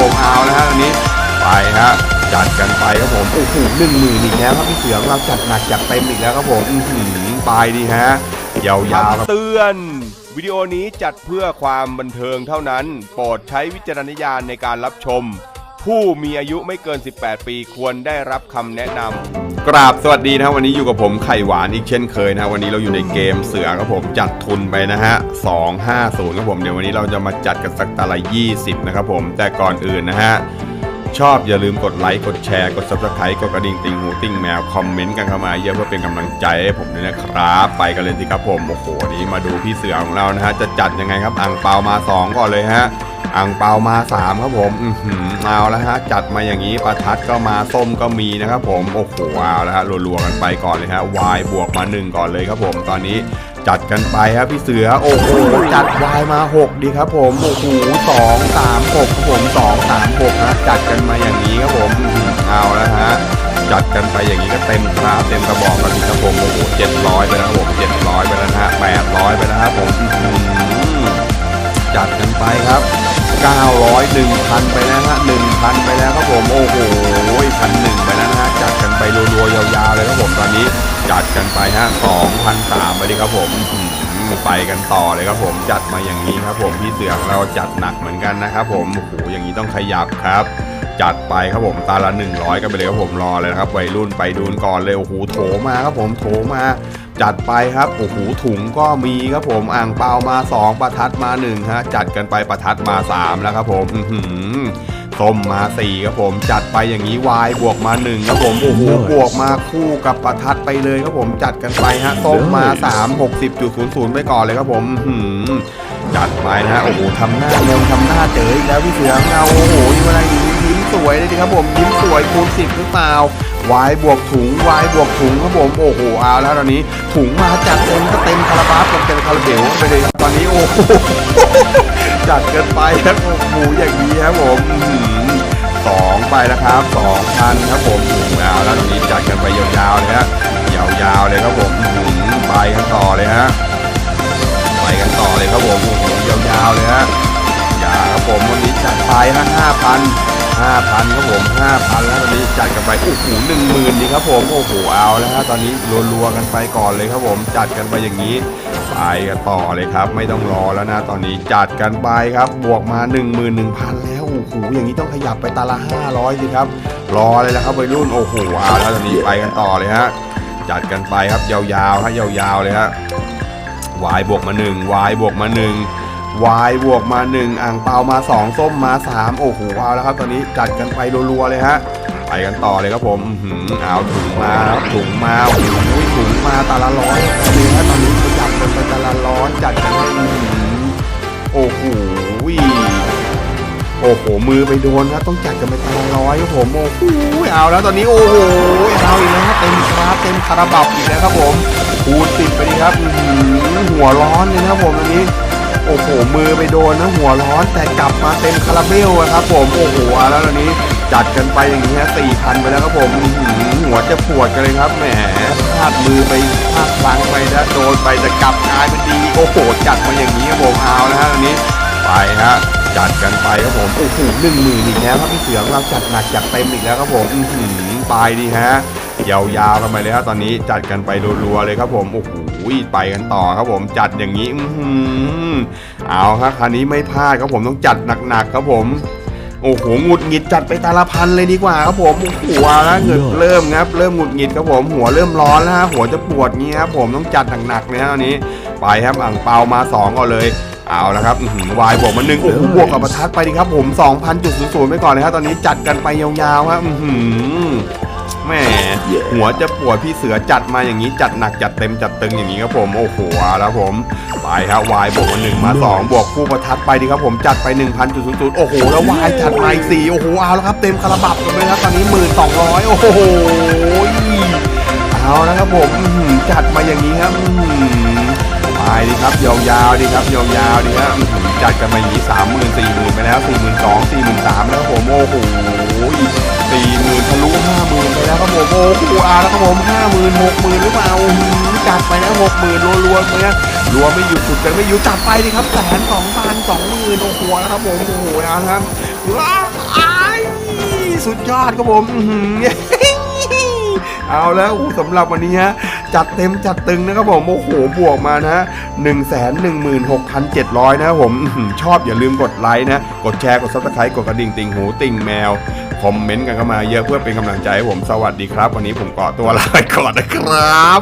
ผมเอาแล้วฮะตอนนี้ไปฮะจัดกันไปครับผมโอ้โหหนึ่งหมื่นอีกแล้วครับพี่เสือเราจัดหนักจัดเต็มอีกแล้วครับผมอื้อหือไปดีฮะยาวๆครับเตือน วิดีโอนี้จัดเพื่อความบันเทิงเท่านั้น โปรดใช้วิจารณญาณในการรับชม ผู้มีอายุไม่เกิน 18 ปีควรได้รับคำแนะนำกราบสวัสดีนะครับวันนี้อยู่กับผมไข่หวานอีกเช่นเคยนะวันนี้เราอยู่ในเกมเสือครับผมจัดทุนไปนะฮะ250ครับผมเดี๋ยววันนี้เราจะมาจัดกันสักตาละ20 นะครับผมแต่ก่อนอื่นนะฮะชอบอย่าลืมกดไลค์กดแชร์กด subscribe กดกระดิ่งติ่งหูติ้งแมวคอมเมนต์กันเข้ามาเยอะเพื่อเป็นกำลังใจให้ผมด้วยนะครับไปกันเลยสิครับผมโอ้โหนี้มาดูพี่เสือของเรานะฮะจะจัดยังไงครับอ่างเปามาสองก่อนเลยฮะ อ่างเปามา 3 ครับผมอือหือเอาแล้วฮะ จัดมาอย่างนี้ประทัดก็มาส้มก็มีนะครับผม โอ้โหเอาแล้วฮะรัวๆกันไปก่อนเลยฮะวายบวกมา 1 ก่อนเลยครับผมตอนนี้จัดกันไปครับพี่เสือ โอ้โหจัดวายมา 6 ดีครับผมโอ้โหสองสามหกครับผมสองสามหกฮะจัดกันมาอย่างนี้ครับผมอื้อหือเอาแล้วฮะจัดกันไปอย่างนี้ก็เต็มคราเต็มกระบอกกันสิครับผมโอ้โหเจ็ดร้อยไปแล้วครับผมเจ็ดร้อยไปแล้วฮะแปดร้อยไปแล้วครับผมอื้อหือจัดกันไปครับ 900 1,000 ไปแล้วฮะ1,000 ไปแล้วครับผมโอ้โหพันหนึ่งไปแล้วนะฮะจัดกันไปรัวๆยาวๆเลยครับผมตอนนี้จัดกันไปฮะ2,003ไปเลยครับผมไปกันต่อเลยครับผมจัดมาอย่างนี้ครับผมพี่เสือของเราจัดหนักเหมือนกันนะครับผมโอ้โหอย่างนี้ต้องขยับครับจัดไปครับผมตาละ 100 กันไปเลยครับผมรอเลยครับวัยรุ่นไปดูนก่อนเลยโอ้โหโถมาครับผมโถมา จัดไปครับโอ้โหถุงก็มีครับผมอ่างเปามา 2 ประทัดมา1ฮะจัดกันไปประทัดมา 3 แล้วครับผมอื้อหือส้มมา4ครับผมจัดไปอย่างนี้วายบวกมา1ครับผมโอ้โหบวกมาคู่กับประทัดไปเลยครับผมจัดกันไปฮะส้มมา 3 60.00 ไปก่อนเลยครับผมอื้อหือจัดไปนะฮะโอ้โหทำหน้างงทำหน้าเจออีกแล้วพี่เสือเงาโอ้โหนี่อะไรยิ้มสวยเลยดิครับผมยิ้มสวยคูณ10หรือเปล่า วายบวกถุงวายบวกถุงครับผมโอ้โหเอาแล้วตอนนี้ถุงมาจัดเต็มก็เต็มคาราบาสเต็มคาราเบลไปเลยตอนนี้โอ้โหจัดกันไปครับโอ้โหอย่างนี้ครับผมสองไปแล้วครับสองพันครับผมถุงเอาแล้วตรงนี้จัดกันไปยาวๆเลยฮะยาวๆเลยครับผมไปกันต่อเลยฮะไปกันต่อเลยครับผมยาวๆเลยฮะอย่าครับผมวันนี้จัดไปฮะห้าพัน ห้าพันครับผมห้าพันแล้วตอนนี้จัดกันไปโอ้โหหนึ่งหมื่นดีครับผมโอ้โหเอาแล้วฮะตอนนี้รัวๆกันไปก่อนเลยครับผมจัดกันไปอย่างนี้ไปกันต่อเลยครับ ไม่ต้องรอแล้วนะ ตอนนี้จัดกันไปครับ บวกมา 1 1 0 0 0 แล้วโอ้โหอย่างนี้ต้องขยับไปตาละ 500สิครับ รอเลยแล้วครับวัยรุ่นโอ้โหเอาแล้วตอนนี้ไปกันต่อเลยฮะจัดกันไปครับยาวๆฮะยาวๆเลยฮะวายบวกมา1วายบวกมา1 วายบวกมา1อ่างเปามา 2 ส้มมา 3 โอ้โหเอาแล้วครับ ตอนนี้จัดกันไปรัวๆเลยฮะ ไปกันต่อเลยครับผมอื้อหือเอาถุงมาครับถุงมาโอ้โหถุงมาตาละร้อยตอนนี้ฮะตอนนี้ขยับกันไปตาละร้อยจัดกันให้อื้อหือโอ้โหโอ้โห มือไปโดนครับต้องจัดกันไปตาละร้อยครับผมโอ้โหเอาแล้วตอนนี้โอ้โหเอาอีกแล้วเต็มคราฟเต็มคาราบับอีกแล้วครับผมคูณสิบไปดีครับอื้อหือหัวร้อนเลยนะครับผมตอนนี้ โอ้โหมือไปโดนนะหัวร้อนแต่กลับมาเต็มคาราเบลอะครับผมโอ้โหแล้วตอนนี้จัดกันไปอย่างนี้ฮะสี่พันไปแล้วครับผมหือหัวจะปวดกันเลยครับแหมพลาดมือไปพลาดพลังไปนะโดนไปแต่กลับกลายเป็นดีโอ้โหจัดมาอย่างนี้ครับผมเอาแล้วฮะตอนนี้ไปฮะจัดกันไปครับผมโอ้โหหนึ่งหมื่นอีกแล้วครับพี่เสือของเราจัดหนักจัดเต็มอีกแล้วครับผมอือหือไปดีฮะยาวๆกันไปเลยครับตอนนี้จัดกันไปรัวๆเลยครับผมโอ้โห ไปกันต่อครับผมจัดอย่างนี้อือหือเอาครับคราวนี้ไม่พลาดครับผมต้องจัดหนักๆครับผมโอ้โหหงุดหงิดจัดไปตาละพันเลยดีกว่าครับผมหเอาแล้วเงินเริ่มครับเริ่มหงุดหงิดครับผมหัวเริ่มร้อนแล้วฮะหัวจะปวดงี้ครับผมต้องจัดหนักๆเลยฮะตอนนี้ไปครับอ่างเปามาสองก่อนเลยเอาละครับวายบวกมาหนึ่งโอ้โหบวกกับประทัดไปดีครับผม2,000.00ไปก่อนเลยครับตอนนี้จัดกันไปยาวๆครับอือหือ แหม่หัวจะปวดพี่เสือจัดมาอย่างนี้จัดหนักจัดเต็มจัดตึงอย่างนี้ครับผมโอ้โหเอาแล้วผมไปครับวายบวกมาหนึ่งมาสองบวกคู่ประทัดไปดีครับผมจัดไป1,000.00โอ้โหแล้ววายจัดมาอีกสี่โอ้โหเอาแล้วครับเต็มคาราบับกันไปแล้วครับตอนนี้1,200โอ้โหเอาแล้วครับผมอื้อหือจัดมาอย่างนี้ครับอื้อหือ ไปดีครับยาวๆดีครับยาวๆดีครับอืจัดกันมาอยู่สามหมื่นสี่หมื่นไปแล้วสี่หมื่นสองสี่หมื่นสามแล้วผมโอ้โหสี่หมื่นทะลุห้าหมื่นไปแล้วครับผมโอ้โหอาแล้วครับผมห้าหมื่นหกหมื่นหรือเปล่าจัดไปแล้วหกหมื่นรัวๆเลยนะรัวไม่หยุดสุดกันไม่หยุดจัดไปดีครับแสนสองพันสองหมื่นโอ้โหแล้วครับผมโอ้โหเอาละครับว้าวสุดยอดครับผมเอาแล้วสำหรับวันนี้ฮะ จัดเต็มจัดตึงนะครับผมโอ้โหบวกมานะหนึ่งแสนหนึ่งหมื่นหกพันเจ็ดร้อยนะครับผมชอบอย่าลืมกดไลค์นะ กดแชร์ กดซับสไครต์กดกระดิ่งติ่งหูติ่งแมว คอมเมนต์กันเข้ามาเยอะเพื่อเป็นกำลังใจให้ผมสวัสดีครับ วันนี้ผมก่อตัวลาไปก่อนนะครับ